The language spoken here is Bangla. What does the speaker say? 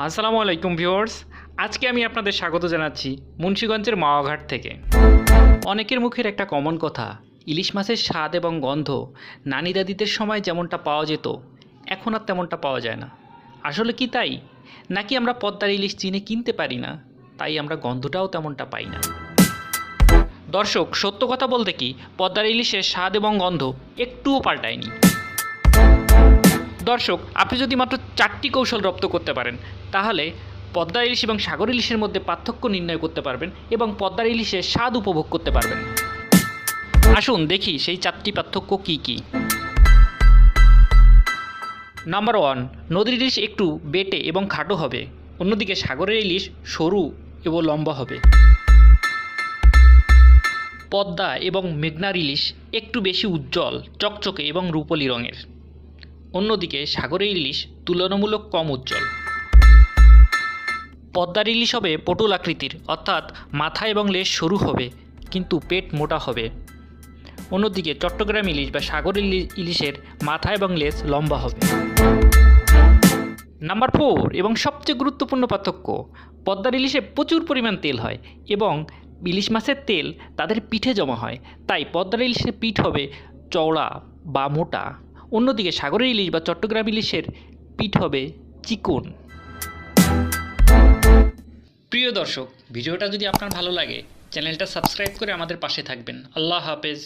আসসালামু আলাইকুম ভিউয়ার্স। আজকে আমি আপনাদের স্বাগত জানাচ্ছি মুন্সীগঞ্জের মাওয়াঘাট থেকে। অনেকের মুখের একটা কমন কথা, ইলিশ মাছের স্বাদ এবং গন্ধ নানি দাদিদের সময় যেমনটা পাওয়া যেত, এখন আর তেমনটা পাওয়া যায় না। আসলে কি তাই? নাকি আমরা পদ্মার ইলিশ চিনে কিনতে পারি না, তাই আমরা গন্ধটাও তেমনটা পাই না। দর্শক, সত্য কথা বলতে কি, পদ্মার ইলিশের স্বাদ এবং গন্ধ একটুও পাল্টায়নি। দর্শক, আপনি যদি মাত্র চারটি কৌশল রপ্ত করতে পারেন। তাহলে পদ্মা ইলিশ এবং সাগর ইলিশের মধ্যে পার্থক্য নির্ণয় করতে পারবেন এবং পদ্মার ইলিশের স্বাদ উপভোগ করতে পারবেন। আসুন দেখি সেই চারটি পার্থক্য কি কি। নাম্বার ওয়ান, নদীর ইলিশ একটু বেটে এবং খাটো হবে। অন্যদিকে সাগরের ইলিশ সরু এবং লম্বা হবে। পদ্মা এবং মেঘনার ইলিশ একটু বেশি উজ্জ্বল, চকচকে এবং রূপলি রঙের। অন্যদিকে সাগরের ইলিশ তুলনামূলক কম উজ্জ্বল। পদ্মার ইলিশ হবে পটল আকৃতির, অর্থাৎ মাথা এবং লেজ সরু হবে, কিন্তু পেট মোটা হবে। অন্যদিকে চট্টগ্রাম ইলিশ বা সাগর ইলি- ইলিশের মাথা এবং লেজ লম্বা হবে। নাম্বার ফোর, এবং সবচেয়ে গুরুত্বপূর্ণ পার্থক্য, পদ্মার ইলিশে প্রচুর পরিমাণ তেল হয় এবং ইলিশ মাছের তেল তাদের পিঠে জমা হয়। তাই পদ্মার ইলিশের পিঠ হবে চওড়া বা মোটা। অন্যদিকে সাগরের ইলিশ বা চট্টগ্রাম ইলিশের পিঠ হবে চিকন। প্রিয় দর্শক, ভিডিওটা যদি আপনার ভালো লাগে, চ্যানেলটা সাবস্ক্রাইব করে আমাদের পাশে থাকবেন। আল্লাহ হাফেজ।